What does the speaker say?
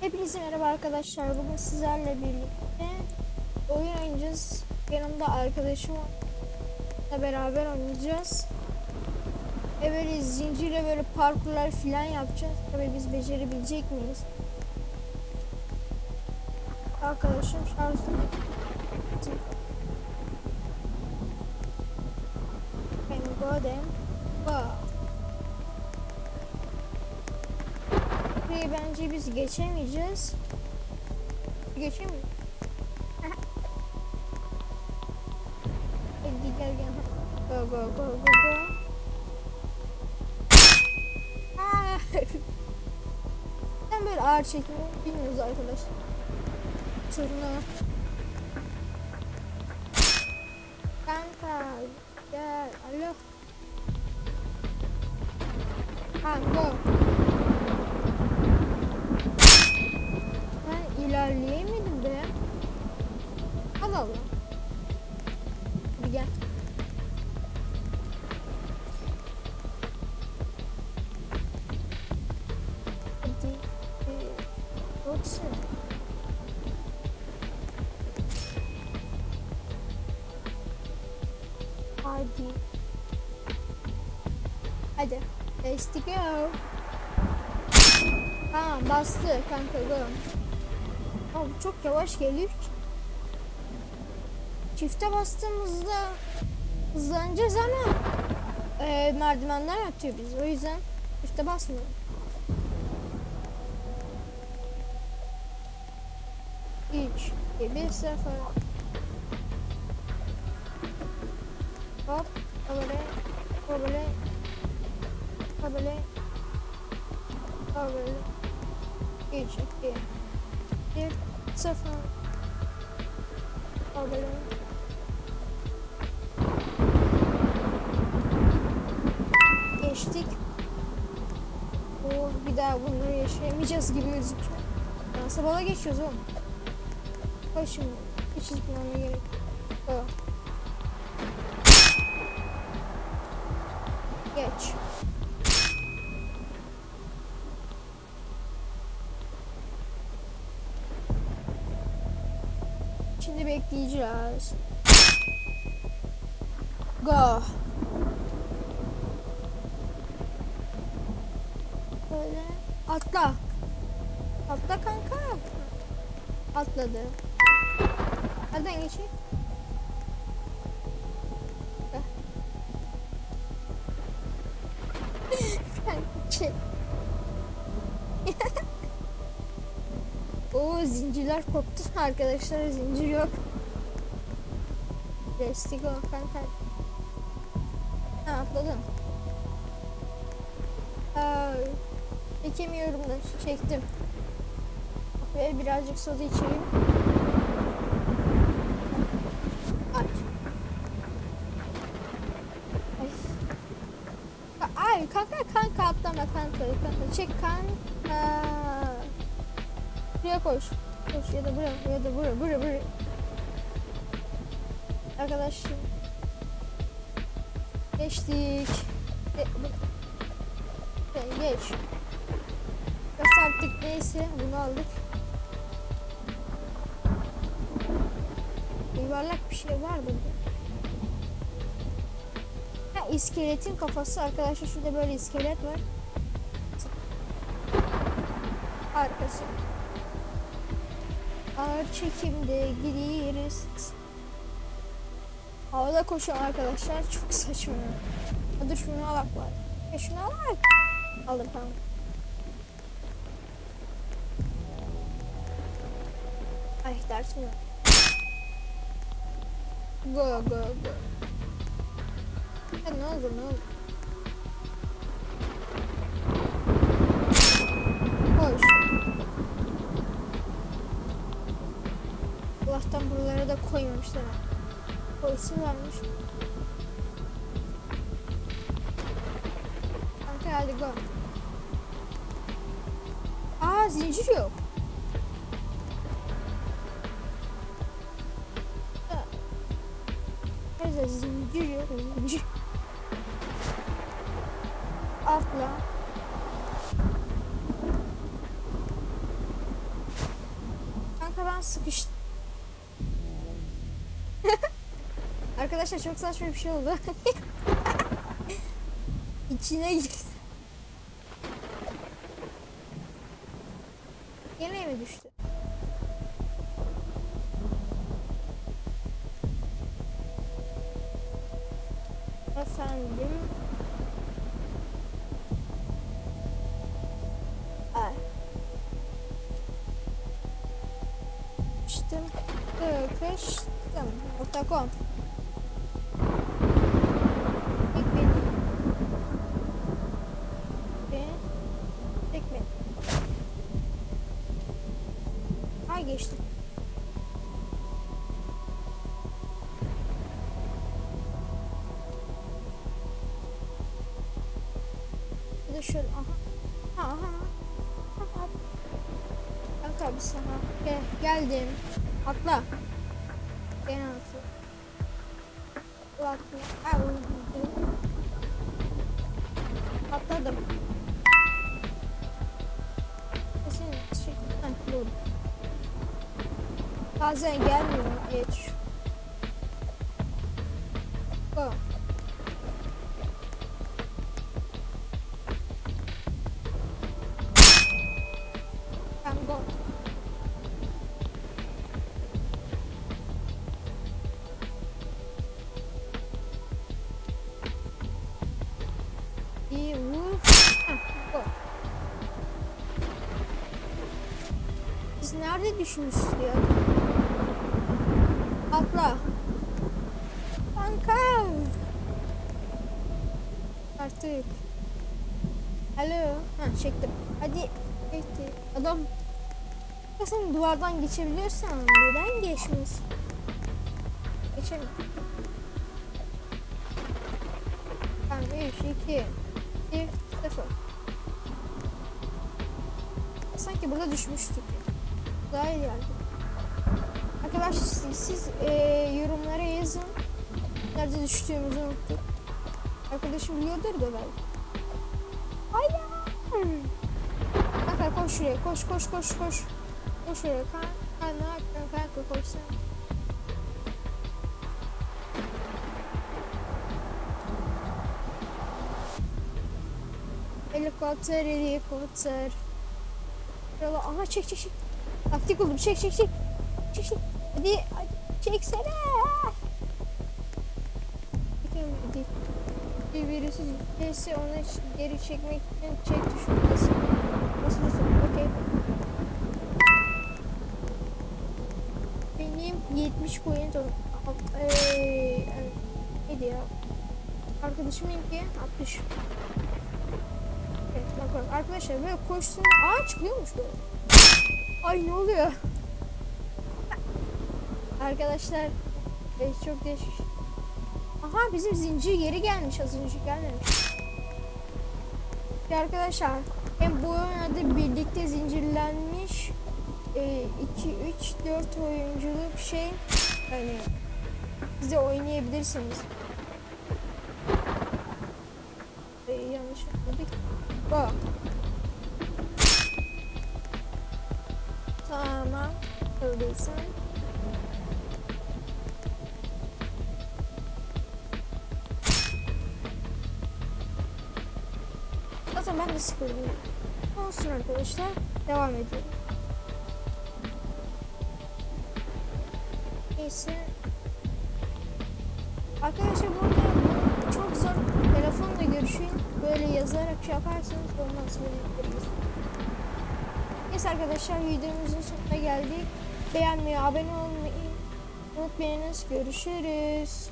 Hepinize merhaba arkadaşlar. Bugün sizlerle birlikte oyun oynayacağız. Yanımda arkadaşım var. beraber oynayacağız. Ve böyle zincirle böyle parkurlar filan yapacağız. Tabii biz becerebilecek miyiz? Arkadaşım şarj Ben go them. Burayı bence biz geçemeyeceğiz. Geçemiyoruz. Hadi gel gel. Go go go go go. Ah! Sen böyle ağır çekimi bilmiyoruz arkadaşlar. Turna. Kanka gel. Alo. Kanka. Yoksa. Hadi. Hadi. Let's go. Tamam bastı kanka go. Abi çok yavaş geliyor ki. Çifte bastığımızda hızlanacağız ama e, merdivenler atıyor biz. O yüzden çifte basmıyorum. Üç, iki, bir, sıfır. Hop, böyle, böyle, böyle, böyle. Üç, iki, bir, sıfır. Böyle. Geçtik. Oh, bir daha bunları yaşayamayacağız gibi gözüküyor. Nasıl bala geçiyoruz oğlum? Koş şimdi. Hiç zıplamaya gerek yok. Geç. Şimdi bekleyeceğiz. Go. Böyle atla. Atla kanka. Atladı. Nereden geçeyim? O zincirler koptu arkadaşlar zincir yok. Destek ol kanka. Ha atladım. Aa, çekemiyorum da çektim. Ve birazcık soda içeyim. Ay. Ay. Ay kanka kanka atlama kanka kanka çek kanka. Buraya koş. Koş ya da buraya ya da buraya buraya buraya. Arkadaşlar. Geçtik. E, e, geç. Gösterdik neyse bunu aldık. Yuvarlak bir şey var burada. İskeletin kafası arkadaşlar şurada böyle iskelet var. Arkası. Ağır çekimde gidiyoruz. Havada koşan arkadaşlar çok saçma. Hadi şunu alak var. E şunu alak. Aldım tamam. Ay dersim yok. Go go go. Ya ne olur ne olur. Koş. Allah'tan buralara da koymamışlar. Koysun varmış. Kanka hadi go. Aa zincir yok. Ha. Nerede zincir yok zincir. Atla. Aa sıkıştı. Arkadaşlar çok saçma bir şey oldu. İçine girdi. Yine mi düştü? Efendim. Sıkıştım. Nokta.com Tek beni. Ve tek beni. Ay geçtim. Bir de şöyle aha. Aha aha. Yok tabii sana. Gel, geldim. Atla. Gene atla. Atla atla. Au. Atladım. Kesin şey. Heh, dur. Bazen gelmiyor. Geç. Go. Biz nerede düşmüştük ya? Atla. Kanka. Artık. Alo. Ha çektim. Hadi. Çekti. Adam. Sen duvardan geçebiliyorsan neden geçmiyorsun? Geçelim. Tamam 3, 2, 1, 0. Sanki burada düşmüştük. Daha iyi geldi. Arkadaşlar siz, siz eee, yorumlara yazın. Nerede düştüğümüzü unuttuk. Arkadaşım biliyordur da belki. Hayır. Kanka koş şuraya. Koş koş koş koş. Koş şuraya. Kanka yapıyorsun kanka koş sen. Helikopter, helikopter. Aha çek çek çek. Taktik buldum. Çek çek çek. Çek çek. Hadi, hadi çeksene. Bir birisi gelirse onu geri çekmek için çek tuşuna basın. Basın basın. Okey. Benim 70 point oldu. Eee, neydi ya? Arkadaşımınki 60. Evet bak bak arkadaşlar böyle koştuğunda aa çıkıyormuş böyle. Ay ne oluyor? Arkadaşlar e, çok değişik. Aha bizim zincir geri gelmiş az önce gelmemiş. Arkadaşlar hem bu oyun adı birlikte zincirlenmiş 2 3 4 oyunculuk şey hani siz de oynayabilirsiniz. E, yanlış yapmadık. Bak. Öyleyse. Zaten ben de sıkıldım. Olsun arkadaşlar. Devam edelim. Neyse. Arkadaşlar bu arada bu çok zor. Telefonla görüşün. Böyle yazarak şey yaparsanız olmaz. Neyse arkadaşlar videomuzun sonuna geldik. Beğenmeyi, abone olmayı unutmayınız. Görüşürüz.